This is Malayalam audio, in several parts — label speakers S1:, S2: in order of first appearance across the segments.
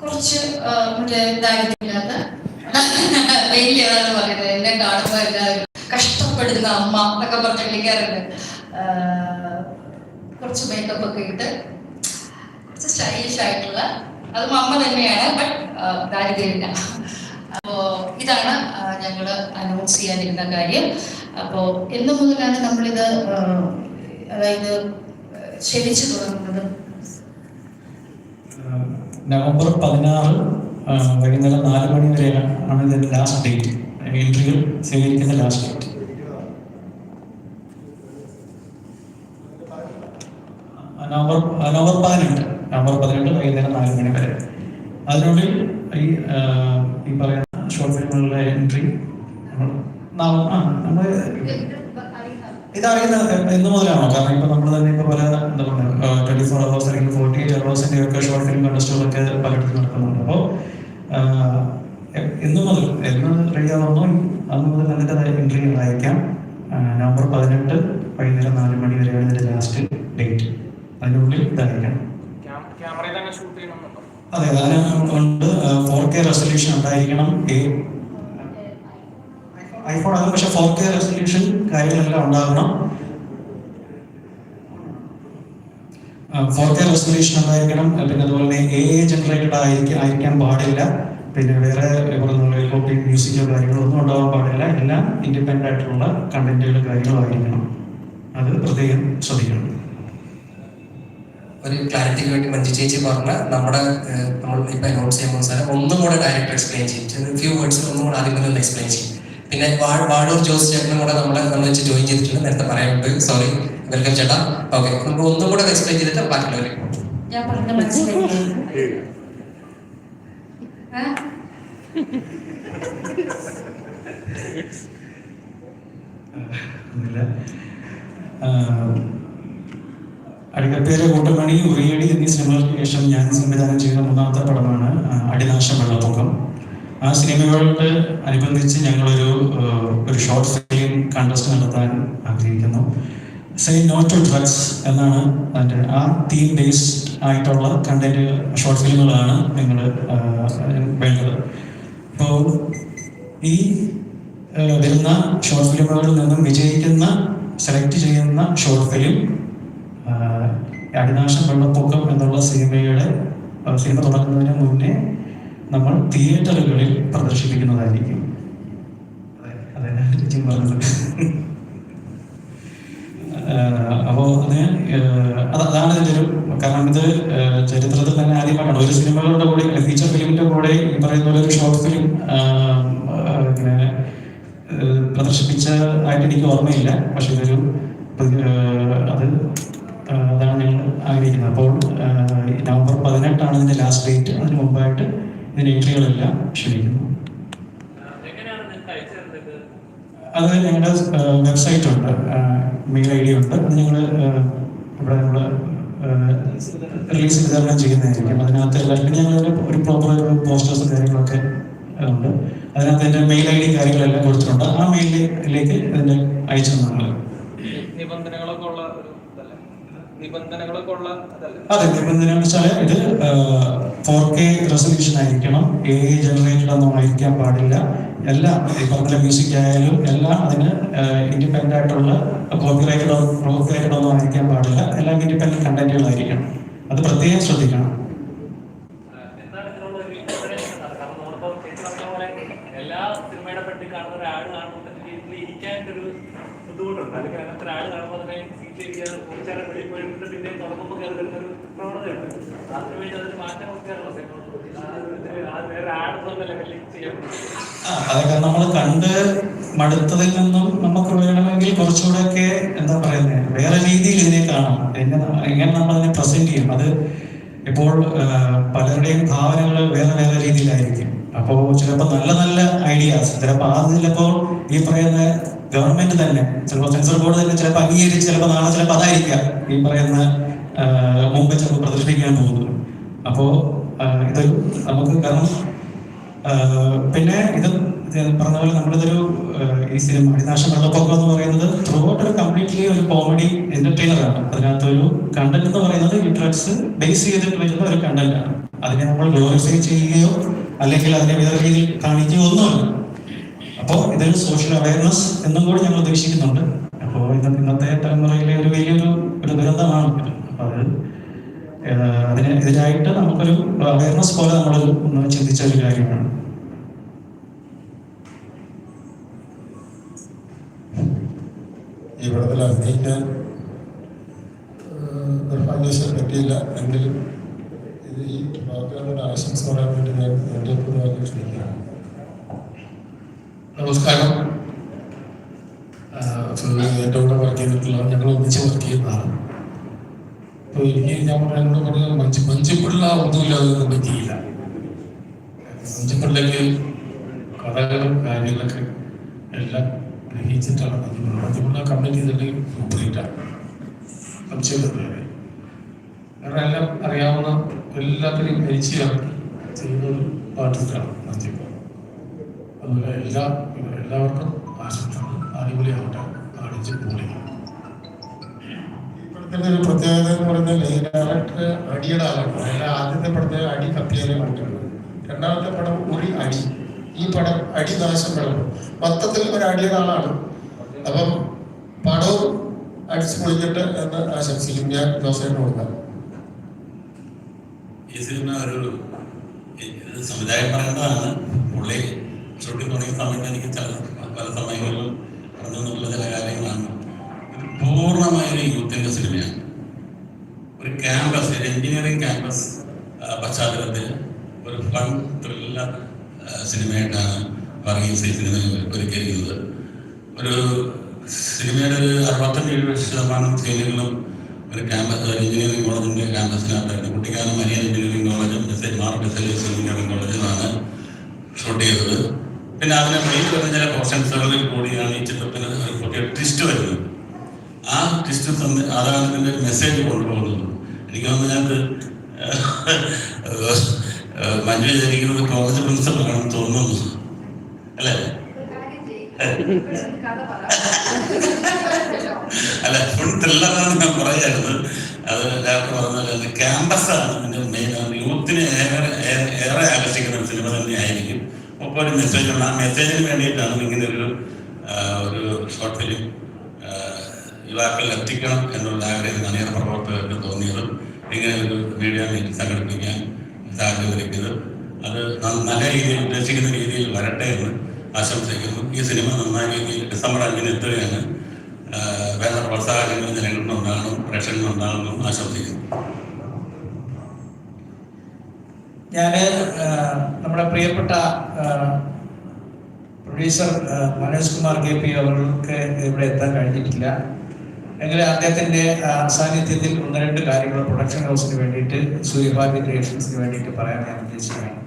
S1: കുറച്ച് മറ്റേ ദാരിദ്ര്യമില്ലാത്ത വലിയതാണെന്ന് പറയുന്നത്. എന്നെ കാണുമ്പോൾ എല്ലാവരും കഷ്ടപ്പെടുന്ന അമ്മ എന്നൊക്കെ പറഞ്ഞ് വിളിക്കാറുണ്ട്. കുറച്ച് മേക്കപ്പ് ഒക്കെ ഇട്ട് കുറച്ച് സ്റ്റൈലിഷ് ആയിട്ടുള്ള അതും അമ്മ തന്നെയാണ് ദാരിദ്ര്യമില്ല. അപ്പോ ഇതാണ് ഞങ്ങൾ അനൗൺസ് ചെയ്യാനിരുന്ന കാര്യം. അപ്പോ എന്നു മുതലാണ് നമ്മളിത് അതായത് ക്ഷണിച്ചു തുടങ്ങുന്നത്?
S2: നവംബർ പതിനാറ് വൈകുന്നേരം നാല് മണി വരെ ആണ് ഇതിന്റെ ലാസ്റ്റ് ഡേറ്റ് എൻട്രികൾ സ്വീകരിക്കുന്ന ലാസ്റ്റ് ഡേറ്റ് നവംബർ നവംബർ പതിനെട്ട്. നവംബർ പതിനെട്ട് വൈകുന്നേരം നാല് മണി വരെ. അതിനുള്ളിൽ ഈ ഈ പറയുന്ന ഷോർട്ട് ഫിലിമുകളുടെ എൻട്രി നമ്മൾ നമ്മൾ ഇതറിയുന്ന എന്ന് മുതലാണോ? കാരണം ഇപ്പൊ നമ്മൾ തന്നെ ഇപ്പൊ പല എന്താ പറയുക ട്വന്റി ഫോർ അവേഴ്സ് അല്ലെങ്കിൽ ഫോർട്ടി എയ്റ്റ് അവേഴ്സിന്റെ ഒക്കെ ഷോർട്ട് ഫിലിം കണ്ടസ്റ്റുകളൊക്കെ പലയിടത്തും നടക്കുന്നുണ്ട്. അപ്പോൾ എന്ന് മുതൽ എന്ന് റെഡിയാവുന്നു അന്ന് മുതൽ അതിന്റെതായ എൻട്രി അയക്കാം നവംബർ പതിനെട്ട് വൈകുന്നേരം നാല് മണി വരെയാണ് ഇതിന്റെ ലാസ്റ്റ് ഡേറ്റ് അതിനുള്ളിൽ ഇത് അയക്കണം അതെ അതിനുണ്ട് ഫോർ കെ റെസൊല്യൂഷൻ ഉണ്ടായിരിക്കണം. ഐഫോൺ ആണ് പക്ഷെ ഫോർ കെ റെസൊല്യൂഷൻ കാര്യങ്ങളെല്ലാം ഉണ്ടാകണം. ഫോർ കെ റെസൊല്യൂഷൻ ഉണ്ടായിരിക്കണം. പിന്നെ അതുപോലെ തന്നെ എ ജനറേറ്റഡ് ആയിരിക്കും ആയിരിക്കാൻ പാടില്ല. പിന്നെ വേറെ റെക്കോർഡിംഗ് മ്യൂസിക്കോ കാര്യങ്ങളോ ഒന്നും ഉണ്ടാവാൻ പാടില്ല. എല്ലാം ഇൻഡിപെൻഡന്റ് ആയിട്ടുള്ള കണ്ടന്റുകളും കാര്യങ്ങളും ആയിരിക്കണം അത് പ്രത്യേകം ശ്രദ്ധിക്കണം.
S3: ഒരു ക്ലാരിറ്റിക്ക് വേണ്ടി മഞ്ജു ചേച്ചി പറഞ്ഞ നമ്മുടെ നമ്മൾ ഇപ്പൊ അനൗൺസ് ചെയ്യുമ്പോൾ സാർ ഒന്നും കൂടെ ഡയറക്റ്റ് എക്സ്പ്ലെയിൻ ചെയ്യും. ഫ്യൂ വേർഡ്സ് ഒന്നും കൂടെ ആദ്യം എക്സ്പ്ലെയിൻ ചെയ്യും. പിന്നെ വാഴൂർ ജോസ് ചേട്ടനും കൂടെ നമ്മളെ നമ്മൾ വെച്ച് ജോയിൻ ചെയ്തിട്ടുണ്ട്. നേരത്തെ പറയാനുണ്ട്. സോറി വെൽക്കം ചേട്ടാ. ഓക്കെ നമുക്ക് ഒന്നും കൂടെ എക്സ്പ്ലെയിൻ ചെയ്തിട്ട് ബാക്കിയുള്ളവരെ
S1: ഞാൻ പറഞ്ഞ
S2: മനസ്സിലായി കൂട്ടമണി ഉറിയടി എന്നീ സിനിമകൾക്ക് ശേഷം ഞാൻ സംവിധാനം ചെയ്ത മൂന്നാമത്തെ പടമാണ് അടിനാശം വെള്ളപ്പൊക്കം. ആ സിനിമകളോട് അനുബന്ധിച്ച് ഞങ്ങളൊരു ഒരു ഷോർട്ട് ഫിലിം കണ്ടസ്റ്റ് നടത്താൻ ആഗ്രഹിക്കുന്നു. സേ നോ ടു ഡ്രഗ്സ് എന്നാണ് അതിന്റെ ആ തീം ബേസ്ഡ് ആയിട്ടുള്ള കണ്ടന്റ് ഷോർട്ട് ഫിലിമുകളാണ് നിങ്ങൾ വേണ്ടത്. അപ്പോൾ ഈ വരുന്ന ഷോർട്ട് ഫിലിമുകളിൽ നിന്നും വിജയിക്കുന്ന സെലക്ട് ചെയ്യുന്ന ഷോർട്ട് ഫിലിം അടിനാശം വെള്ളപ്പൊക്കം എന്നുള്ള സിനിമയുടെ സിനിമ തുടങ്ങുന്നതിന് മുന്നേ നമ്മൾ തിയേറ്ററുകളിൽ പ്രദർശിപ്പിക്കുന്നതായിരിക്കും. അതെ പറഞ്ഞത് അപ്പോൾ അത് അതാണ് ഇതിന്റെ ഒരു കാരണം. ഇത് ചരിത്രത്തിൽ തന്നെ ആദ്യമായിട്ടാണ്. ഒരു സിനിമകളുടെ കൂടെ ഫീച്ചർ ഫിലിമിന്റെ കൂടെ ഈ പറയുന്ന പോലെ ഒരു ഷോർട്ട് ഫിലിം ഇങ്ങനെ പ്രദർശിപ്പിച്ച ആയിട്ട് എനിക്ക് ഓർമ്മയില്ല. പക്ഷെ ഇതൊരു അത് അതാണ് ഞങ്ങൾ ആഗ്രഹിക്കുന്നത്. അപ്പോൾ നവംബർ പതിനെട്ടാണ് ഇതിന്റെ ലാസ്റ്റ് ഡേറ്റ് അതിന് മുമ്പായിട്ട് എൻട്രികളെല്ലാം ക്ഷണിക്കുന്നു അത് ഞങ്ങളുടെ വെബ്സൈറ്റ് ഉണ്ട് മെയിൽ ഐ ഡി ഉണ്ട്. അത് ഞങ്ങൾ ഇവിടെ നമ്മൾ റിലീസ് വിതരണം ചെയ്യുന്നതായിരിക്കും. അതിനകത്ത് എല്ലാം പിന്നെ ഞങ്ങൾ ഒരു പ്രോപ്പർ പോസ്റ്റേഴ്സും കാര്യങ്ങളൊക്കെ ഉണ്ട്. അതിനകത്ത് എന്റെ മെയിൽ ഐ ഡി കാര്യങ്ങളെല്ലാം കൊടുത്തിട്ടുണ്ട്. ആ മെയിലിലേക്ക് അതിന്റെ അയച്ചു നമ്മൾ
S4: നിബന്ധനകളൊക്കെ ഉള്ള ഒരു ഇതല്ലേ നിബന്ധനകളൊക്കെ ഉള്ള അതല്ലേ
S2: അതെ നിബന്ധന വെച്ചാൽ ഇത് ഫോർ കെ റെസൊല്യൂഷൻ ആയിരിക്കണം. എ ജനറേറ്റഡ് ഒന്നും ആയിരിക്കാൻ പാടില്ല. എല്ലാം ഈ മ്യൂസിക് ആയാലും എല്ലാം അതിന് ഇൻഡിപെൻഡന്റ് ആയിട്ടുള്ള കോപ്പിറൈറ്റഡ് കോപ്പിറൈറ്റഡ് ഒന്നും ആയിരിക്കാൻ പാടില്ല. എല്ലാം ഇൻഡിപെൻഡന്റ് കണ്ടന്റുകളായിരിക്കണം അത് പ്രത്യേകം ശ്രദ്ധിക്കണം
S4: എന്താണ് ഇതിനുള്ള ഒരു ഇൻസ്പിറേഷൻ എന്നാണ് കാരണം നമ്മളിപ്പോ ചേച്ചി പറഞ്ഞ പോലെ എല്ലാ സിനിമയുടെ പെട്ടി കാണുന്ന ഒരാൾ കാണുമ്പോൾ തന്നെ വീട്ടിൽ ഇരിക്കാൻ ഒരു ബുദ്ധിമുട്ടുണ്ട് അല്ലെങ്കിൽ അങ്ങനത്തെ ഒരാൾ കാണുമ്പോൾ തന്നെ സീറ്റ് ഇരിക്കാൻ കുറച്ചേരം വെളിയിൽ പോയിട്ട് പിന്നെ തുറക്കുമ്പോൾ കയറി വരുന്ന ഒരു പ്രവണതയുണ്ട് അതിനു വേണ്ടി അതിന് മാറ്റം കൊടുക്കാനുള്ള സിനിമ അത് വേറെ ആടുന്നല്ല ചെയ്യാൻ പറ്റും
S2: ആ, അതൊക്കെ നമ്മൾ കണ്ട് മടുത്തതിൽ നിന്നും നമുക്ക് വേണമെങ്കിൽ കുറച്ചുകൂടെയൊക്കെ എന്താ പറയുന്നത് വേറെ രീതിയിൽ ഇതിനെ കാണാം. എങ്ങനെ എങ്ങനെ നമ്മൾ അതിനെ പ്രസന്റ് ചെയ്യും? അത് ഇപ്പോൾ പലരുടെയും ഭാവനകൾ വേറെ വേറെ രീതിയിലായിരിക്കും. അപ്പോൾ ചിലപ്പോൾ നല്ല നല്ല ഐഡിയാസ് ചിലപ്പോൾ അത് ചിലപ്പോൾ ഈ പറയുന്ന ഗവൺമെന്റ് തന്നെ ചിലപ്പോൾ സെൻസർ ബോർഡ് തന്നെ ചിലപ്പോൾ അംഗീകരിച്ച് ചിലപ്പോൾ നാളെ ചിലപ്പോൾ അതായിരിക്കാം ഈ പറയുന്ന ആ, മുമ്പ് ചിലപ്പോൾ പ്രദർശിപ്പിക്കാൻ പോകുന്നത്. അപ്പോൾ ഇതൊരു നമുക്ക് കാരണം പിന്നെ ഇത് പറഞ്ഞ പോലെ നമ്മളിതൊരു ഈ സിനിമ അടിനാശം വെള്ളപ്പൊക്കം എന്ന് പറയുന്നത് ത്രൂ ഔട്ട് ഒരു കംപ്ലീറ്റ്ലി ഒരു കോമഡി എന്റർടൈനർ ആണ് അതിനകത്തൊരു കണ്ടന്റ് എന്ന് പറയുന്നത് ലിറ്ററേച്ചർ ബേസ് ചെയ്തിട്ട് വരുന്ന ഒരു കണ്ടന്റ് ആണ്. അതിനെ നമ്മൾ ഗ്ലോറിഫൈ ചെയ്യുകയോ അല്ലെങ്കിൽ അതിനെ വേറെ രീതിയിൽ കാണിക്കുകയോ ഒന്നുമല്ല. അപ്പോൾ ഇതൊരു സോഷ്യൽ അവയർനെസ് എന്നും കൂടി ഞങ്ങൾ ഉദ്ദേശിക്കുന്നുണ്ട്. അപ്പോൾ ഇന്നത്തെ ഇന്നത്തെ തലമുറയിലെ ഒരു വലിയൊരു ഒരു ദുരന്തമാണ് അപ്പോൾ അത് അതിനെതിരായിട്ട് നമുക്കൊരു അവയർനെസ് പോലെ നമ്മൾ ചിന്തിച്ച ഒരു കാര്യമാണ്
S5: ഈ പടത്തിൽ അഭിനയിക്കാൻ ഏഹ്, നിർഭാഗ്യവശാൽ പറ്റിയില്ല. എങ്കിലും ഇത് ഈ വാക്കുകളുടെ ആശംസ പറയാൻ വേണ്ടി ഞാൻ എന്റെ പൊതുവാക്കി ക്ഷണിക്കുകയാണ് നമസ്കാരം. എന്റെ കൂടെ വർക്ക് ചെയ്തിട്ടുള്ള ഞങ്ങൾ ഒന്നിച്ച് വർക്ക് ചെയ്യുന്നതാണ്. അപ്പോൾ എനിക്ക് ഞാൻ പറയാനോട് പറഞ്ഞ മഞ്ച് മഞ്ചിപ്പിള്ള ഒന്നുമില്ലാതെ പറ്റിയില്ല. മഞ്ചിപ്പിള്ളയ്ക്ക് കഥകളും കാര്യങ്ങളൊക്കെ എല്ലാം ഗ്രഹിച്ചിട്ടാണ് പതിമൂന്ന് പതിമൂന്നാം കമ്മിറ്റ് ചെയ്തിട്ടുണ്ടെങ്കിൽ കംപ്ലീറ്റാണ് സംശയമൊന്നുമില്ല കാരണം എല്ലാം അറിയാവുന്ന എല്ലാത്തിനെയും മരിച്ചാണ് ചെയ്യുന്ന ഒരു ആർട്ടിസ്റ്റാണ് അതുപോലെ എല്ലാ എല്ലാവർക്കും ആശംസകൾ അടിപൊളിയാവട്ടെ. കാണിച്ച് പൊളിക്കും ഇപ്പോഴത്തെ ഒരു പ്രത്യേകത എന്ന് പറഞ്ഞാൽ ഈ അടിയുടെ ആളാണ്. ആദ്യത്തെ പടത്തെ അടി കത്തിയാലേ മാറ്റുള്ളൂ രണ്ടാമത്തെ പടം ഒരു അടി. ഈ പടം അടിനാശം പടം. മൊത്തത്തിൽ ഒരു അടിയുടെ ആളാണ്. അപ്പം പടവും അടിച്ചു പൊളിഞ്ഞിട്ട് എന്ന് ആശംസിക്കും. ഞാൻ ജോസേന് കൊടുക്കാം
S6: ഈ പറയേണ്ടതാണ് പുള്ളി ഷൂട്ടിംഗ് തുടങ്ങിയ സമയത്ത് എനിക്ക് ചില പല സമയങ്ങളിലും പറഞ്ഞെന്നുള്ള ചില കാര്യങ്ങളാണ്. ഇത് പൂർണമായ ഒരു യൂത്തിന്റെ സിനിമയാണ്. ഒരു ക്യാമ്പസ് ഒരു എഞ്ചിനീയറിംഗ് ക്യാമ്പസ് പശ്ചാത്തലത്തിൽ ഒരു ഫൺ ത്രില്ലർ സിനിമയായിട്ടാണ് പറയും സിനിമ ഒരുക്കിയിരിക്കുന്നത്. ഒരു സിനിമയുടെ ഒരു അറുപത്തഞ്ച് എഴുപത് ശതമാനം സീനുകളും ഒരു ക്യാമ്പസ് എഞ്ചിനീയറിംഗ് കോളേജിന്റെ ക്യാമ്പസിനകത്തായിട്ട് കുട്ടിക്കാനം മരിയൻ എഞ്ചിനീയറിംഗ് കോളേജും മാർ ബെസലേസ് എഞ്ചിനീയറിംഗ് കോളേജിലാണ് ഷൂട്ട് ചെയ്തത്. പിന്നെ അതിനെ മെയിൻ വരുന്ന ചില പോർഷൻസുകളിൽ കൂടിയാണ് ഈ ചിത്രത്തിന് പുതിയ ട്വിസ്റ്റ് വരുന്നത്. ആ ട്വിസ്റ്റ് തന്നെ അതാണ് ഇതിന്റെ മെസ്സേജ് കൊണ്ടുപോകുന്നത്. എനിക്ക് തോന്നുന്നു തോന്നുന്നത് മഞ്ജു വിചാരിക്കുന്നത് കോളേജ് പ്രിൻസിപ്പളാണെന്ന് തോന്നുന്നു. അല്ലേ? അല്ല ഫുൾ ത്രില്ലറാണ് ഞാൻ പറയായിരുന്നു അത് ഡയറക്ടർ പറഞ്ഞത് ക്യാമ്പസാണ് അതിന്റെ മെയിൻ യൂത്തിനെ ഏറെ ഏറെ- ആകർഷിക്കുന്ന സിനിമ തന്നെയായിരിക്കും അപ്പോൾ ഒരു മെസ്സേജ് ഉണ്ട്. ആ മെസ്സേജിന് വേണ്ടിയിട്ടാണ് ഇങ്ങനെ ഒരു ഒരു ഷോർട്ട് ഫിലിം യുവാക്കളിൽ എത്തിക്കണം എന്നുള്ള ആഗ്രഹം അണിയറ പ്രവർത്തകർക്ക് തോന്നിയതും. ഇങ്ങനെ ഒരു മീഡിയ സംഘടിപ്പിക്കാൻ ഒരുക്കിയത് അത് നല്ല രീതിയിൽ ഉദ്ദേശിക്കുന്ന രീതിയിൽ വരട്ടെ എന്ന് ആശംസിക്കുന്നു. ഈ സിനിമ നന്നായ രീതിയിൽ ഡിസംബർ അഞ്ചിന് എത്തുകയാണ് വേണ്ട പ്രോത്സാഹനങ്ങൾ ഉണ്ടാകണം എന്ന് ആശംസിക്കുന്നു.
S7: ഞാൻ നമ്മുടെ പ്രിയപ്പെട്ട producer Manoj Kumar K P അവർക്ക് ഇവിടെ എത്താൻ കഴിഞ്ഞിട്ടില്ല. എങ്കിൽ അദ്ദേഹത്തിന്റെ സാന്നിധ്യത്തിൽ ഒന്ന് രണ്ട് കാര്യങ്ങൾ പ്രൊഡക്ഷൻ ഹൗസിന് വേണ്ടിയിട്ട് സൂര്യഭാരതി ക്രിയേഷൻസിന് വേണ്ടിയിട്ട് പറയാൻ ഞാൻ ഉദ്ദേശിക്കുകയാണ്.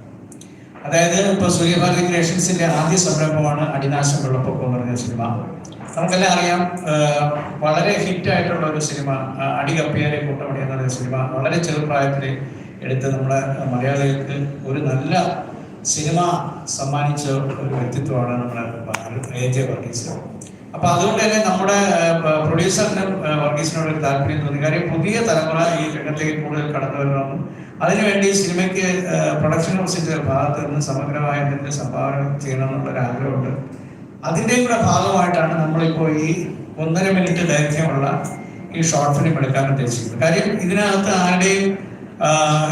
S7: അതായത് ഇപ്പൊ സൂര്യഭാരതി ക്രിയേഷൻസിന്റെ ആദ്യ സംരംഭമാണ് അടിനാശം വെള്ളപ്പൊക്കം എന്ന് പറഞ്ഞ സിനിമ. നമുക്കെല്ലാം അറിയാം വളരെ ഹിറ്റ് ആയിട്ടുള്ള ഒരു സിനിമ അടികപ്പിയാലെ അടി കപ്പിയാലെ കൂട്ടമണി എന്ന സിനിമ. വളരെ ചെറുപ്രായത്തിൽ എടുത്ത് നമ്മുടെ മലയാളികൾക്ക് ഒരു നല്ല സിനിമ സമ്മാനിച്ച ഒരു വ്യക്തിത്വമാണ് നമ്മുടെ എ ജെ വർഗീസ്. അപ്പൊ അതുകൊണ്ട് തന്നെ നമ്മുടെ പ്രൊഡ്യൂസറിനും വർഗീസിനോട് ഒരു താല്പര്യം തോന്നി. കാര്യം പുതിയ തലമുറ ഈ രംഗത്തേക്ക് കൂടുതൽ കടന്നു വരണമെന്നും അതിനുവേണ്ടി സിനിമയ്ക്ക് പ്രൊഡക്ഷൻ ഹൗസിന്റെ ഭാഗത്ത് നിന്ന് സമഗ്രമായ എന്തെങ്കിലും സംഭാവന ചെയ്യണമെന്നുള്ള ഒരു ആഗ്രഹമുണ്ട്. അതിന്റെയും കൂടെ ഭാഗമായിട്ടാണ് നമ്മളിപ്പോൾ ഈ ഒന്നര മിനിറ്റ് ദൈർഘ്യമുള്ള ഈ ഷോർട്ട് ഫിലിം എടുക്കാൻ ഉദ്ദേശിക്കുന്നത്. കാര്യം ഇതിനകത്ത് ആരുടെയും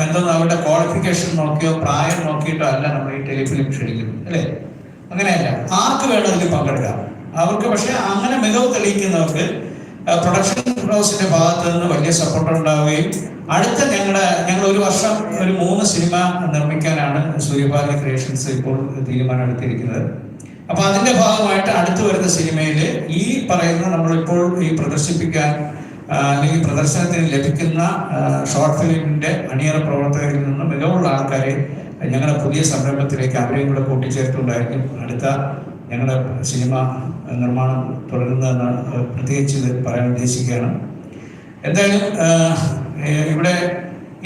S7: എന്തോ അവരുടെ ക്വാളിഫിക്കേഷൻ നോക്കിയോ പ്രായം നോക്കിയിട്ടോ അല്ല നമ്മൾ ഈ ടെലിഫിലിം ക്ഷണിക്കുന്നത് അല്ലേ? അങ്ങനെയല്ല. ആർക്ക് വേണം അതിൽ പങ്കെടുക്കാം? അവർക്ക് പക്ഷെ അങ്ങനെ മികവ് തെളിയിക്കുന്നവർക്ക് പ്രൊഡക്ഷൻ ഹൗസിന്റെ ഭാഗത്ത് നിന്ന് വലിയ സപ്പോർട്ട് ഉണ്ടാവുകയും അടുത്ത ഞങ്ങളുടെ ഞങ്ങൾ ഒരു വർഷം ഒരു മൂന്ന് സിനിമ നിർമ്മിക്കാനാണ് സൂര്യഭാരതി ക്രിയേഷൻസ് ഇപ്പോൾ തീരുമാനമെടുത്തിരിക്കുന്നത് അപ്പൊ അതിന്റെ ഭാഗമായിട്ട് അടുത്തു വരുന്ന സിനിമയിൽ ഈ പറയുന്ന നമ്മളിപ്പോൾ ഈ പ്രദർശിപ്പിക്കാൻ അല്ലെങ്കിൽ പ്രദർശനത്തിന് ലഭിക്കുന്ന ഷോർട്ട് ഫിലിമിന്റെ അണിയറ പ്രവർത്തകരിൽ നിന്നും മികവുള്ള ആൾക്കാരെ ഞങ്ങളുടെ പുതിയ സംരംഭത്തിലേക്ക് അവരെയും കൂടെ കൂട്ടിച്ചേർത്തുണ്ടായിരിക്കും. അടുത്ത ഞങ്ങളുടെ സിനിമ നിർമ്മാണം തുടരുന്നതെന്നാണ് പ്രത്യേകിച്ച് ഇത് പറയാൻ ഉദ്ദേശിക്കുകയാണ്. എന്തായാലും ഇവിടെ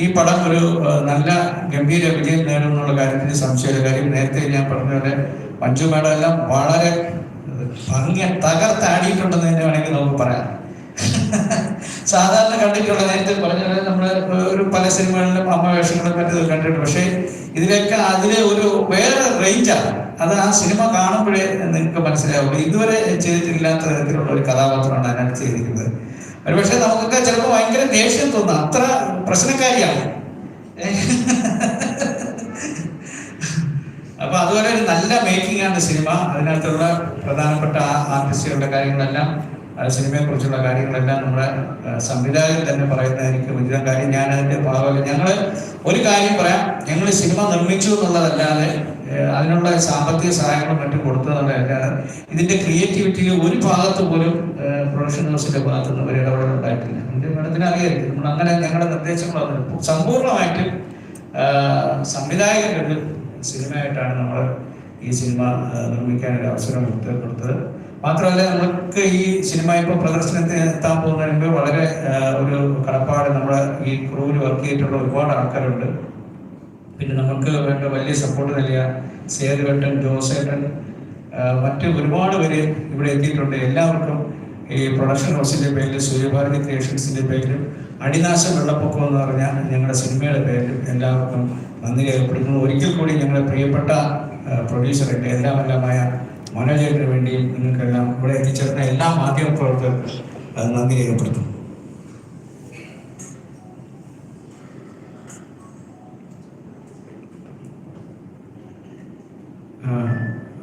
S7: ഈ പടം ഒരു നല്ല ഗംഭീര വിജയം നേടും എന്നുള്ള കാര്യത്തിന് സംശയമില്ല. കാര്യം നേരത്തെ ഞാൻ പറഞ്ഞ പോലെ മഞ്ജു മേഡം എല്ലാം വളരെ ഭംഗി തകർത്താടിയിട്ടുണ്ടെന്ന് തന്നെ വേണമെങ്കിൽ നമുക്ക് പറയാം. സാധാരണ കണ്ടിട്ടുള്ള നേരത്തെ പറഞ്ഞ നമ്മൾ ഒരു പല സിനിമകളിലും അമ്മ വേഷങ്ങളും മറ്റേത് കണ്ടിട്ടുണ്ട്. പക്ഷേ ഇതിലൊക്കെ അതിലെ ഒരു വേറെ റേഞ്ചാണ് അത് ആ സിനിമ കാണുമ്പോഴേ നിങ്ങൾക്ക് മനസ്സിലാവുള്ളൂ. ഇതുവരെ ചെയ്തിട്ടില്ലാത്ത തരത്തിലുള്ള ഒരു കഥാപാത്രമാണ് അതിനകത്ത് ചെയ്തിരിക്കുന്നത്. ഒരുപക്ഷെ നമുക്കൊക്കെ ചിലപ്പോൾ ഭയങ്കര ദേഷ്യം തോന്നും. അത്ര പ്രശ്നക്കാരിയാണ്. അപ്പൊ അതുപോലെ ഒരു നല്ല മേക്കിംഗ് ആണ് സിനിമ. അതിനകത്തുള്ള പ്രധാനപ്പെട്ട ആർട്ടിസ്റ്റുകളുടെ കാര്യങ്ങളെല്ലാം സിനിമയെ കുറിച്ചുള്ള കാര്യങ്ങളെല്ലാം നമ്മുടെ സംവിധായകൻ തന്നെ പറയുന്നത് എനിക്ക് ഉചിതം. കാര്യം ഞാൻ അതിന്റെ ഭാഗമല്ല. ഞങ്ങൾ ഒരു കാര്യം പറയാം. ഞങ്ങൾ സിനിമ നിർമ്മിച്ചു എന്നുള്ളതല്ലാതെ അതിനുള്ള സാമ്പത്തിക സഹായങ്ങളും മറ്റും കാരണം ഇതിന്റെ ക്രിയേറ്റിവിറ്റിയിൽ ഒരു ഭാഗത്ത് പോലും പ്രൊഫഷണൽസിന്റെ ഭാഗത്ത് നിന്ന് ഒരു ഇടപെടൽ ഉണ്ടായിട്ടില്ല. എന്റെ മേഡത്തിന് അറിയായിരിക്കും. നമ്മൾ അങ്ങനെ ഞങ്ങളുടെ നിർദ്ദേശങ്ങളൊന്നും സമ്പൂർണമായിട്ട് സംവിധായകരുടെ സിനിമയായിട്ടാണ് നമ്മൾ ഈ സിനിമ നിർമ്മിക്കാനൊരു അവസരം കൊടുത്ത് കൊടുത്തത്. മാത്രമല്ല നമുക്ക് ഈ സിനിമ ഇപ്പോൾ പ്രദർശനത്തിന് എത്താൻ പോകുന്നതിന് വളരെ ഒരു കടപ്പാട് നമ്മുടെ ഈ ക്രൂവിൽ വർക്ക് ചെയ്തിട്ടുള്ള ഒരുപാട് ആൾക്കാരുണ്ട്. പിന്നെ നമുക്ക് വേണ്ട വലിയ സപ്പോർട്ട് നൽകിയ സേതുവേട്ടൻ ജോസേട്ടൻ മറ്റ് ഒരുപാട് പേര് ഇവിടെ എത്തിയിട്ടുണ്ട്. എല്ലാവർക്കും ഈ പ്രൊഡക്ഷൻ ഹൗസിന്റെ പേരിൽ സൂര്യഭാരതി ക്രിയേഷൻസിന്റെ പേരിലും അടിനാശം വെള്ളപ്പൊക്കം എന്ന് പറഞ്ഞാൽ ഞങ്ങളുടെ സിനിമയുടെ പേരിൽ എല്ലാവർക്കും നന്ദി രേഖപ്പെടുത്തുന്നു. ഒരിക്കൽ കൂടി ഞങ്ങളുടെ പ്രിയപ്പെട്ട പ്രൊഡ്യൂസറിന്റെ എല്ലാം എല്ലാമായ മനോജേറ്റിന് വേണ്ടിയും നിങ്ങൾക്കെല്ലാം ഇവിടെ എത്തിച്ചേർന്ന എല്ലാ മാധ്യമ പ്രവർത്തകർക്കും നന്ദി രേഖപ്പെടുത്തുന്നു.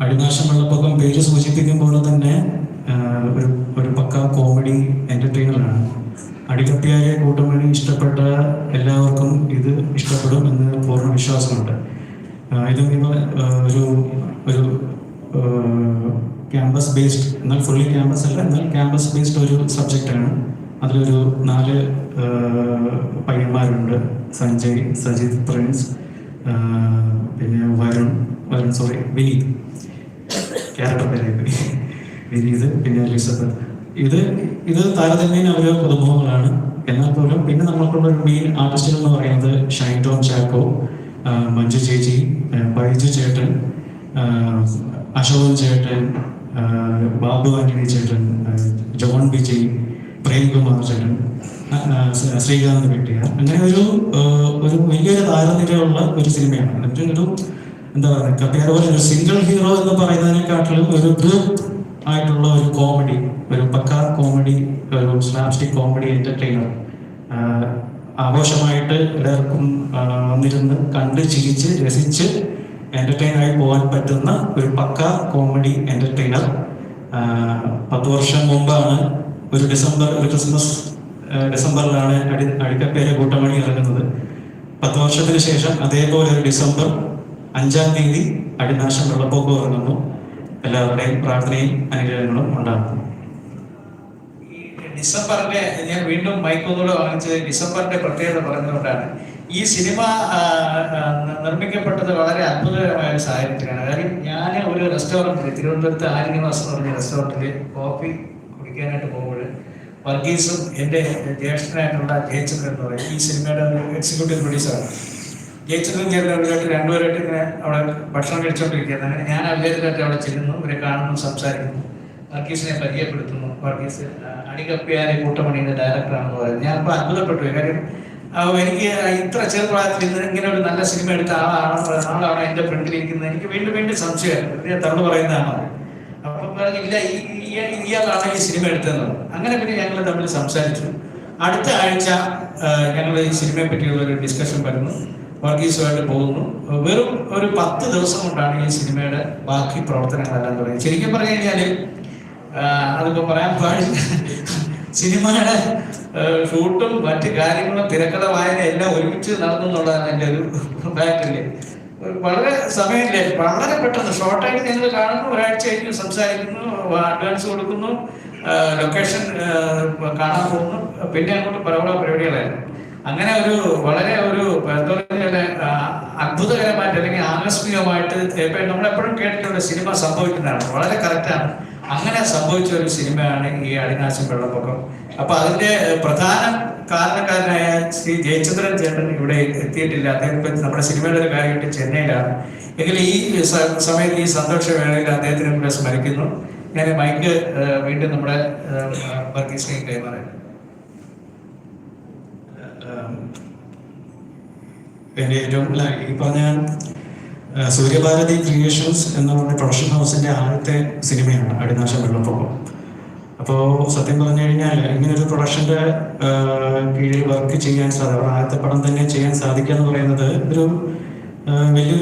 S2: അടിനാശം വെള്ളപ്പൊക്കം പേര് സൂചിപ്പിക്കുമ്പോൾ തന്നെ ഒരു ഒരു പക്ക കോമഡി എന്റർടൈനറാണ് അടികപ്പിയായ കൂട്ടമണി ഇഷ്ടപ്പെട്ട എല്ലാവർക്കും ഇത് ഇഷ്ടപ്പെടും എന്ന് പൂർണ വിശ്വാസമുണ്ട്. ഇത് നിങ്ങൾ ഒരു ഒരു ക്യാമ്പസ് ബേസ്ഡ് എന്നാൽ ഫുള്ളി ക്യാമ്പസ് അല്ല എന്നാൽ ക്യാമ്പസ് ബേസ്ഡ് ഒരു സബ്ജക്റ്റാണ് അതിലൊരു നാല് പയ്യന്മാരുണ്ട്. സഞ്ജയ് സജിത് പ്രിൻസ് പിന്നെ വരുൺ വരുൺ സോറി വിനീത്. ക്യാരക്ടർ പേര് വിനീത് പിന്നെ എലിസബത്ത്. ഇത് ഇത് താരതമ്യേന അവരോ പുതുമുഖങ്ങളാണ്. എന്നാൽ പോലും പിന്നെ നമ്മൾക്കുള്ള ഒരു മെയിൻ ആർട്ടിസ്റ്റുകൾ എന്ന് പറയുന്നത് ഷൈൻ ടോം ചാക്കോ മഞ്ജു ചേച്ചി ബൈജു ചേട്ടൻ അശോകൻ ചേട്ടൻ ബാബു ആന്റണി ചേട്ടൻ ജോൺ വിജയ് പ്രേംകുമാർ ചേട്ടൻ ശ്രീകാന്ത് വെട്ടിയാർ അങ്ങനെ ഒരു ഒരു വലിയൊരു താരനിരയുള്ള ഒരു സിനിമയാണ്. ഒരു എന്താ പറയുക കഥയുടെ പോലെ ഒരു സിംഗിൾ ഹീറോ എന്ന് പറയുന്നതിനെക്കാട്ടിലും ഒരു ഗ്രൂപ്പ് ആയിട്ടുള്ള ഒരു കോമഡി ഒരു പക്ക കോമഡി ഒരു സ്ലാപ്സ്റ്റിക് കോമഡി എന്റർടൈനർ ആഘോഷമായിട്ട് എല്ലാവർക്കും വന്നിരുന്ന് കണ്ട് ചിരിച്ച് രസിച്ച് എന്റർടൈൻ ആയി പോകാൻ പറ്റുന്ന ഒരു പക്ക കോമഡി എന്റർടൈനർ പത്ത് വർഷം മുമ്പാണ് ഒരു ഡിസംബർ ഒരു ക്രിസ്മസ് ഡിസംബറിലാണ് അടി അടിക്കപ്പേരെ കൂട്ടമണി ഇറങ്ങുന്നത് പത്ത് വർഷത്തിന് ശേഷം അതേപോലെ ഒരു ഡിസംബർ അഞ്ചാം തീയതി അടിനാശം വെള്ളപ്പൊക്കം ഇറങ്ങുന്നു എല്ലാവരുടെയും പ്രാർത്ഥനയും അനുഗ്രഹങ്ങളും ഉണ്ടാകുന്നു.
S7: ഡിസംബറിന്റെ ഞാൻ വീണ്ടും മൈക്കൊന്നുകൂടെ വാങ്ങിച്ചത് ഡിസംബറിന്റെ പ്രത്യേകത പറഞ്ഞുകൊണ്ടാണ്. ഈ സിനിമ നിർമ്മിക്കപ്പെട്ടത് വളരെ അത്ഭുതകരമായ ഒരു സാഹചര്യത്തിലാണ്. കാര്യം ഞാൻ ഒരു റെസ്റ്റോറന്റിൽ തിരുവനന്തപുരത്ത് ആര്യനിവാസം എന്ന് പറഞ്ഞ റെസ്റ്റോറന്റിൽ കോഫി കുടിക്കാനായിട്ട് പോകുമ്പോൾ വർഗീസും എന്റെ ജ്യേഷ്ഠനായിട്ടുള്ള ജയചന്ദ്രൻ എന്ന് പറയും. ഈ സിനിമയുടെ ഒരു എക്സിക്യൂട്ടീവ് പ്രൊഡ്യൂസറാണ് ജയിച്ചതും ചേർന്നവരുമായിട്ട് രണ്ടുപേരായിട്ട് ഇങ്ങനെ അവിടെ ഭക്ഷണം കഴിച്ചുകൊണ്ടിരിക്കുകയാണ് അങ്ങനെ ഞാൻ അവരുമായിട്ട് അവിടെ ചെല്ലുന്നു. ഇവരെ കാണുന്നു സംസാരിക്കുന്നു. വർഗീസിനെ പരിചയപ്പെടുത്തുന്നു. വർഗീസ് അടികപ്പിയാരെ കൂട്ടമണിയുടെ ഡയറക്ടറാണെന്ന് പറയുന്നത് ഞാൻ അപ്പോൾ അത്ഭുതപ്പെട്ടു. കാര്യം എനിക്ക് ഇത്ര ചെറുപ്രായത്തിൽ ഇന്ന് ഇങ്ങനെ ഒരു നല്ല സിനിമ എടുത്ത ആളാണ് ആളാണ് എന്റെ ഫ്രണ്ടിലിരിക്കുന്നത്. എനിക്ക് വീണ്ടും വീണ്ടും സംശയമായിരുന്നു. തള്ളു പറയുന്നതാണോ അപ്പം പറഞ്ഞു ഇല്ല ഈ- ഈ- ഇയാളാണ് ഈ സിനിമ എടുത്തതെന്ന്. അങ്ങനെ പിന്നെ ഞങ്ങൾ തമ്മിൽ സംസാരിച്ചു. അടുത്ത ആഴ്ച ഞങ്ങൾ ഈ സിനിമയെ പറ്റിയുള്ള ഒരു ഡിസ്കഷൻ വരുന്നു. വർഗീസുമായിട്ട് പോകുന്നു. വെറും ഒരു പത്ത് ദിവസം കൊണ്ടാണ് ഈ സിനിമയുടെ ബാക്കി പ്രവർത്തനങ്ങളെല്ലാം തുടങ്ങിയത്. ശരിക്കും പറഞ്ഞു കഴിഞ്ഞാൽ അതിപ്പോൾ പറയാൻ പാടില്ല. സിനിമയുടെ ഷൂട്ടും മറ്റ് കാര്യങ്ങളും തിരക്കഥ വായന എല്ലാം ഒരുമിച്ച് നടന്നു എന്നുള്ളതാണ് എന്റെ ഒരു ബാക്കില്ലേ വളരെ സമയമില്ലേ? വളരെ പെട്ടെന്ന്. ഷോർട്ടായിട്ട് നിങ്ങൾ കാണുന്നു ഒരാഴ്ച കഴിഞ്ഞ് സംസാരിക്കുന്നു അഡ്വാൻസ് കൊടുക്കുന്നു ലൊക്കേഷൻ കാണാൻ പോകുന്നു. പിന്നെ അങ്ങോട്ട് പല പല പരിപാടികളായിരുന്നു. അങ്ങനെ ഒരു വളരെ ഒരു എന്താ പറയുക അത്ഭുതകരമായിട്ട് അല്ലെങ്കിൽ ആകസ്മികമായിട്ട് നമ്മളെപ്പോഴും കേട്ടിട്ടുള്ള സിനിമ സംഭവിക്കുന്നതാണ്. വളരെ കറക്റ്റാണ് അങ്ങനെ സംഭവിച്ച ഒരു സിനിമയാണ് ഈ അടിനാശം വെള്ളപ്പൊക്കം. അപ്പൊ അതിന്റെ പ്രധാന കാരണക്കാരനായ ശ്രീ ജയചന്ദ്രൻ ചേട്ടൻ ഇവിടെ എത്തിയിട്ടില്ല. അദ്ദേഹം നമ്മുടെ സിനിമയുടെ ഒരു കാര്യമായിട്ട് ചെന്നൈയിലാണ്. എങ്കിലും ഈ സമയത്ത് ഈ സന്തോഷ വേളയിൽ അദ്ദേഹത്തിനെ സ്മരിക്കുന്നു. ഞാൻ മൈക്ക് വീണ്ടും നമ്മുടെ വർഗീസ് വർഗീസിനെ കൈമാറാം.
S2: എന്റെ ഏറ്റവും അല്ല, പറഞ്ഞ ആ, സൂര്യഭാരതി ക്രിയേഷൻസ് എന്ന് പറഞ്ഞ പ്രൊഡക്ഷൻ ഹൗസിന്റെ ആദ്യത്തെ സിനിമയാണ് അടിനാശം വെള്ളപ്പൊക്കം. അപ്പോൾ സത്യം പറഞ്ഞു കഴിഞ്ഞാൽ ഇങ്ങനെ ഒരു പ്രൊഡക്ഷന്റെ കീഴിൽ വർക്ക് ചെയ്യാൻ സാധിക്കും ആദ്യത്തെ പടം തന്നെ ചെയ്യാൻ സാധിക്കുക എന്ന് പറയുന്നത് ഒരു വലിയ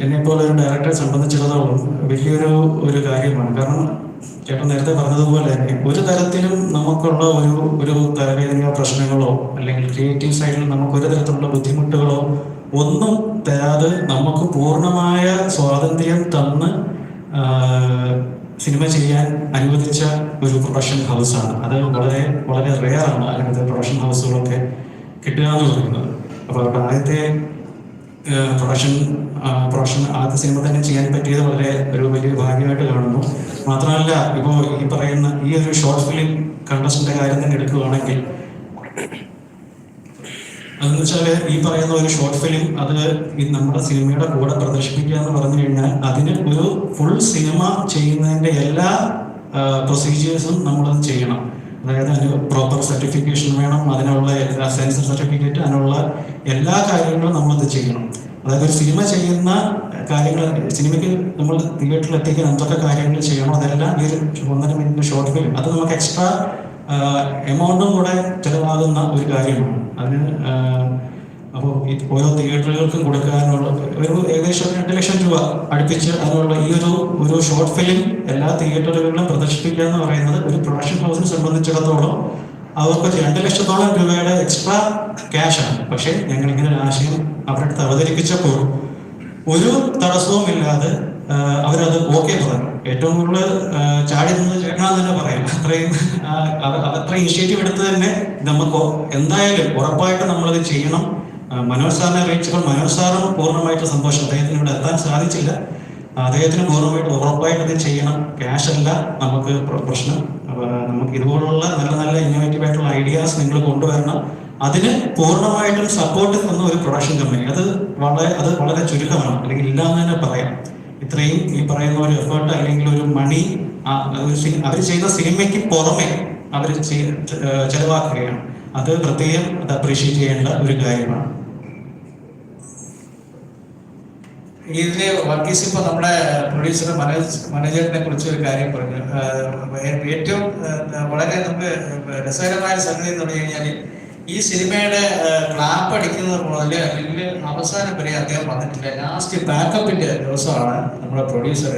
S2: എന്നെ പോലെ ഒരു ഡയറക്ടറെ സംബന്ധിച്ചിടത്തോളം വലിയൊരു ഒരു കാര്യമാണ്. കാരണം ചേട്ടൻ നേരത്തെ പറഞ്ഞതുപോലെ ഒരു തരത്തിലും നമുക്കുള്ള ഒരു ഒരു തലവേദനയോ പ്രശ്നങ്ങളോ അല്ലെങ്കിൽ ക്രിയേറ്റീവ് സൈഡിൽ നമുക്ക് ഒരു തരത്തിലുള്ള ബുദ്ധിമുട്ടുകളോ ഒന്നും തരാതെ നമുക്ക് പൂർണമായ സ്വാതന്ത്ര്യം തന്ന് സിനിമ ചെയ്യാൻ അനുവദിച്ച ഒരു പ്രൊഡക്ഷൻ ഹൗസാണ്. അത് വളരെ വളരെ റെയർ ആണ് അങ്ങനത്തെ പ്രൊഡക്ഷൻ ഹൗസുകളൊക്കെ കിട്ടുക എന്ന് പറയുന്നത്. അപ്പോൾ ആദ്യത്തെ പ്രൊഡക്ഷൻ പ്രൊഡക്ഷൻ ആദ്യ സിനിമ തന്നെ ചെയ്യാൻ പറ്റിയത് വളരെ ഒരു വലിയ ഭാഗ്യമായിട്ട് കാണുന്നു. മാത്രമല്ല ഇപ്പോൾ ഈ പറയുന്ന ഈ ഒരു ഷോർട്ട് ഫിലിം കണ്ടസ്റ്റിന്റെ കാര്യം തന്നെ എടുക്കുകയാണെങ്കിൽ അതെന്ന് വെച്ചാൽ ഈ പറയുന്ന ഒരു ഷോർട്ട് ഫിലിം അത് ഈ നമ്മുടെ സിനിമയുടെ കൂടെ പ്രദർശിപ്പിക്കുക എന്ന് പറഞ്ഞു കഴിഞ്ഞാൽ അതിന് ഒരു ഫുൾ സിനിമ ചെയ്യുന്നതിന്റെ എല്ലാ പ്രൊസീജിയേഴ്സും നമ്മളത് ചെയ്യണം. അതായത് അതിന് പ്രോപ്പർ സർട്ടിഫിക്കേഷൻ വേണം അതിനുള്ള എല്ലാ സെൻസർ സർട്ടിഫിക്കറ്റ് അതിനുള്ള എല്ലാ കാര്യങ്ങളും നമ്മളത് ചെയ്യണം. അതായത് ഒരു സിനിമ ചെയ്യുന്ന കാര്യങ്ങൾ സിനിമയ്ക്ക് നമ്മൾ തിയേറ്ററിൽ എത്തിക്കാൻ എന്തൊക്കെ കാര്യങ്ങൾ ചെയ്യണം അതെല്ലാം ഈ ഒരു ഒന്നര മിനിറ്റ് ഷോർട്ട് ഫിലിം അത് നമുക്ക് എക്സ്ട്രാ എമൗണ്ടും കൂടെ ചിലവാകുന്ന ഒരു കാര്യമാണ്. അതിന് അപ്പോൾ ഓരോ തിയേറ്ററുകൾക്കും കൊടുക്കാനുള്ള ഒരു ഏകദേശം രണ്ട് ലക്ഷം രൂപ അടുപ്പിച്ച് അതിനുള്ള ഈ ഒരു ഒരു ഷോർട്ട് ഫിലിം എല്ലാ തിയേറ്ററുകളിലും പ്രദർശിപ്പിക്കുക എന്ന് പറയുന്നത് ഒരു പ്രൊഡക്ഷൻ ഹൗസിനെ സംബന്ധിച്ചിടത്തോളം അവർക്ക് രണ്ട് ലക്ഷത്തോളം രൂപയുടെ എക്സ്ട്രാ ക്യാഷാണ് പക്ഷേ ഞങ്ങൾ ഇങ്ങനെ ഒരു ആശയം അവരുടെ അവതരിപ്പിച്ചപ്പോൾ ഒരു തടസ്സവും ഇല്ലാതെ ആ, അവരത് ഓക്കെ പറഞ്ഞു. ഏറ്റവും കൂടുതൽ ചാടി നിന്ന് ചേട്ടനാന്ന് തന്നെ പറയാം. അത്രയും ആ, അവ- അവ അത്ര ഇനിഷ്യേറ്റീവ് എടുത്ത് തന്നെ നമുക്ക് എന്തായാലും ഉറപ്പായിട്ട് നമ്മളത് ചെയ്യണം. മനോജ് സാറിനെ അറിയിച്ചപ്പോൾ മനോജ് സാറും പൂർണമായിട്ട് സന്തോഷം. അദ്ദേഹത്തിന് ഇവിടെ എത്താൻ സാധിച്ചില്ല. അദ്ദേഹത്തിന് പൂർണമായിട്ട് ഉറപ്പായിട്ട് ഇത് ചെയ്യണം. ക്യാഷ് അല്ല നമുക്ക് പ്ര- പ്രശ്നം. നമുക്ക് ഇതുപോലുള്ള നല്ല നല്ല ഇന്നോവേറ്റീവ് ആയിട്ടുള്ള ഐഡിയാസ് നിങ്ങൾ കൊണ്ടുവരണം. അതിന് പൂർണമായിട്ടും സപ്പോർട്ട് തന്ന ഒരു പ്രൊഡക്ഷൻ കമ്പനി അത് വളരെ അത് വളരെ ചുരുക്കമാണ്. അല്ലെങ്കിൽ ഇല്ല എന്ന് തന്നെ പറയാം. ഇത്രയും ഈ പറയുന്ന ഒരു എഫേർട്ട് അല്ലെങ്കിൽ ഒരു മണി അവർ ചെയ്ത സിനിമയ്ക്ക് പുറമെ അവർ ചെലവാക്കുകയാണ്. അത് പ്രത്യേകം അത് അപ്രീഷിയേറ്റ് ചെയ്യേണ്ട ഒരു കാര്യമാണ്.
S7: ഇതിൽ വർഗീസ് ഇപ്പൊ നമ്മുടെ പ്രൊഡ്യൂസർ മനോജ് കുറിച്ച് ഒരു കാര്യം പറഞ്ഞു. ഏറ്റവും വളരെ നമുക്ക് രസകരമായ സംഗതി എന്ന് പറഞ്ഞു കഴിഞ്ഞാൽ ഈ സിനിമയുടെ ക്ലാപ്പ് അടിക്കുന്നത് മുതൽ അല്ലെങ്കിൽ അവസാനം വരെ അദ്ദേഹം വന്നിട്ടില്ല. ലാസ്റ്റ് ബാക്കപ്പിന്റെ ദിവസമാണ് നമ്മുടെ പ്രൊഡ്യൂസർ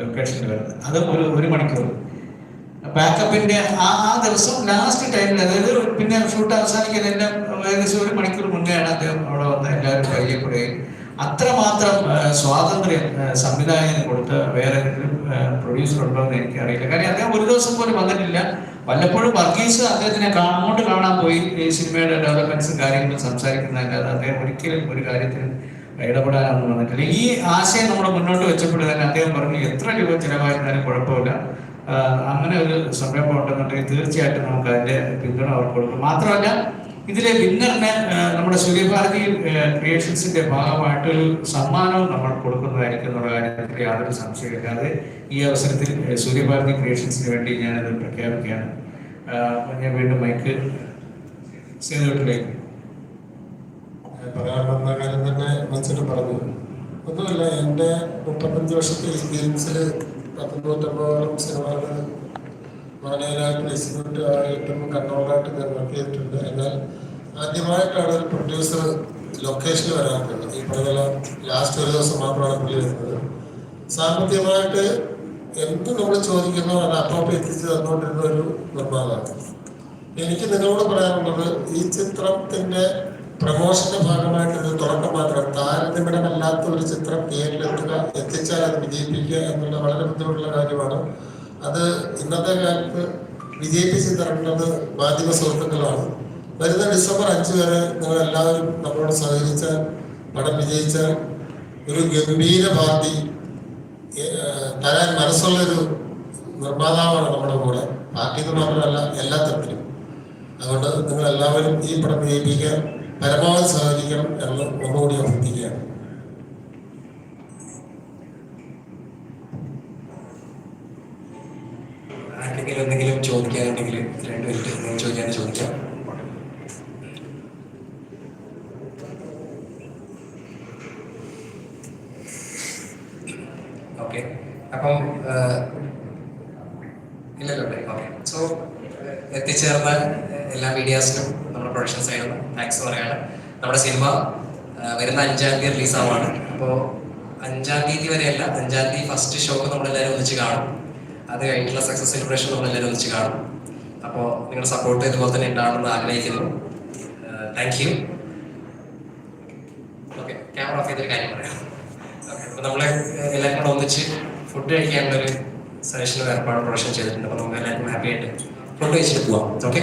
S7: ലൊക്കേഷനിൽ വരുന്നത്. അത് ഒരു ഒരു മണിക്കൂർ. ബാക്കപ്പിന്റെ ആ ആ ദിവസം ലാസ്റ്റ് ടൈമിൽ അതായത് പിന്നെ ഷൂട്ട് അവസാനിക്കുന്നതിന്റെ ഏകദേശം ഒരു മണിക്കൂർ മുന്നെയാണ് അദ്ദേഹം അവിടെ വന്ന് എല്ലാവരും പരിചയപ്പെടുകയും അത്രമാത്രം സ്വാതന്ത്ര്യം സംവിധായകന് കൊടുത്ത് വേറെ പ്രൊഡ്യൂസർ ഉണ്ടോ എന്ന് എനിക്കറിയില്ല. കാര്യം അദ്ദേഹം ഒരു ദിവസം പോലും വന്നിട്ടില്ല. വല്ലപ്പോഴും വർഗീസ് അദ്ദേഹത്തിനെ അങ്ങോട്ട് കാണാൻ പോയി. ഈ സിനിമയുടെ ഡെവലപ്മെന്റ്സും കാര്യങ്ങളും സംസാരിക്കുന്നതല്ലാതെ അദ്ദേഹം ഒരിക്കലും ഒരു കാര്യത്തിൽ ഇടപെടാനൊന്നും വന്നിട്ടില്ല. ഈ ആശയം നമ്മൾ മുന്നോട്ട് വെച്ചപ്പോൾ തന്നെ അദ്ദേഹം പറഞ്ഞു എത്ര രൂപ ചിലവായിരുന്നാലും കുഴപ്പമില്ല. അങ്ങനെ ഒരു സംരംഭം ഉണ്ടെന്നുണ്ടെങ്കിൽ തീർച്ചയായിട്ടും നമുക്ക് അതിന്റെ പിന്തുണ അവർക്ക് കൊടുക്കും. മാത്രമല്ല ഇതിലെ വിന്നറിന് നമ്മുടെ സൂര്യഭാരതി ക്രിയേഷൻസിന്റെ ഭാഗമായിട്ടൊരു സമ്മാനവും നമ്മൾ കൊടുക്കുന്നതായിരിക്കും എന്നുള്ള കാര്യത്തിൽ യാതൊരു സംശയമില്ലാതെ ഈ അവസരത്തിൽ സൂര്യഭാരതി ക്രിയേഷൻസിന് വേണ്ടി ഞാനത് പ്രഖ്യാപിക്കുകയാണ്. ഞാൻ വീണ്ടും മൈക്ക്
S5: വന്ന കാര്യം തന്നെ മനസ്സിൽ പറഞ്ഞു. ഒന്നുമല്ല എന്റെ മുപ്പത്തഞ്ച് വർഷത്തെ എക്സ്പീരിയൻസിൽ പത്ത് നൂറ്റമ്പതോളം സിനിമകൾ മാനേജറായിട്ടും എക്സിക്യൂട്ടീവ് ആയിട്ടും കൺട്രോളറായിട്ടും ഞാൻ വർക്ക് ചെയ്തിട്ടുണ്ട് എന്നാൽ ആദ്യമായിട്ടാണ് ഒരു പ്രൊഡ്യൂസർ ലൊക്കേഷനിൽ വരാറുള്ളത്. ഈ പറഞ്ഞ ലാസ്റ്റ് ഒരു ദിവസം മാത്രമാണ് പുള്ളി വരുന്നത്. സാമ്പത്തികമായിട്ട് എന്ത് നമ്മൾ ചോദിക്കുന്നോ അത് അപ്പോട്ട് എത്തിച്ച് തന്നുകൊണ്ടിരുന്ന ഒരു നിർമ്മാതാണ് എനിക്ക് നിങ്ങളോട് പറയാനുള്ളത് ഈ ചിത്രത്തിന്റെ പ്രമോഷന്റെ ഭാഗമായിട്ട് ഇത് തുടക്കം മാത്രം. താരതമ്യമല്ലാത്ത ഒരു ചിത്രം തിയേറ്ററിലെത്തുക എത്തിച്ചാൽ അത് വിജയിപ്പിക്കുക എന്നുള്ള വളരെ ബുദ്ധിമുട്ടുള്ള കാര്യമാണ്. അത് ഇന്നത്തെ കാലത്ത് വിജയിപ്പിച്ച് തരേണ്ടത് മാധ്യമ സുഹൃത്തുക്കളാണ്. വരുന്ന ഡിസംബർ അഞ്ച് വരെ നിങ്ങൾ എല്ലാവരും നമ്മളോട് സഹകരിച്ചാൽ പടം വിജയിച്ചാൽ ഒരു ഗംഭീര പാർട്ടി തരാൻ മനസ്സുള്ളൊരു നിർമ്മാതാവാണ് നമ്മുടെ കൂടെ. പാർട്ടിക്ക് മാത്രമല്ല എല്ലാ തരത്തിലും അതുകൊണ്ട് നിങ്ങൾ എല്ലാവരും ഈ പടം വിജയിപ്പിക്കാൻ പരമാവധി സഹകരിക്കണം എന്ന് ഒന്നുകൂടി അഭ്യർത്ഥിക്കുകയാണ്.
S3: ആർക്കെങ്കിലും എന്തെങ്കിലും ചോദിക്കാനുണ്ടെങ്കിൽ രണ്ട് മിനിറ്റ് എന്തെങ്കിലും ചോദിക്കാൻ ചോദിക്കാം. ഓക്കെ. അപ്പം ഇല്ലല്ലോ ഓക്കെ. സോ എത്തിച്ചേർന്ന എല്ലാ മീഡിയാസിനും നമ്മുടെ പ്രൊഡക്ഷൻ സൈഡിൽ താങ്ക്സ് പറയാണ് നമ്മുടെ സിനിമ വരുന്ന അഞ്ചാം തീയതി റിലീസാവാണ് അപ്പോൾ അഞ്ചാം തീയതി വരെയല്ല അഞ്ചാം തീയതി ഫസ്റ്റ് ഷോക്ക് നമ്മളെല്ലാവരും ഒന്നിച്ച് കാണും. അത് കഴിഞ്ഞിട്ടുള്ള സക്സസ് സെലിബ്രേഷൻ നമ്മൾ എല്ലാവരും ഒന്നിച്ച് കാണും. അപ്പോൾ നിങ്ങളുടെ സപ്പോർട്ട് ഇതുപോലെ തന്നെ ഉണ്ടാവണമെന്ന് ആഗ്രഹിക്കുന്നു. Thank you okay camera off ചെയ്തൊരു കാര്യം പറയാം. ഓക്കെ അപ്പോൾ നമ്മളെ എല്ലാവരും കൂടെ ഒന്നിച്ച് ഫുഡ് കഴിക്കാനുള്ളൊരു സജഷനും ഏർപ്പാട് പ്രൊഡക്ഷൻ ചെയ്തിട്ടുണ്ട്. അപ്പോൾ നമുക്ക് എല്ലാവർക്കും ഹാപ്പി ആയിട്ട് ഫുഡ് കഴിച്ചിട്ട് പോവാം. ഓക്കെ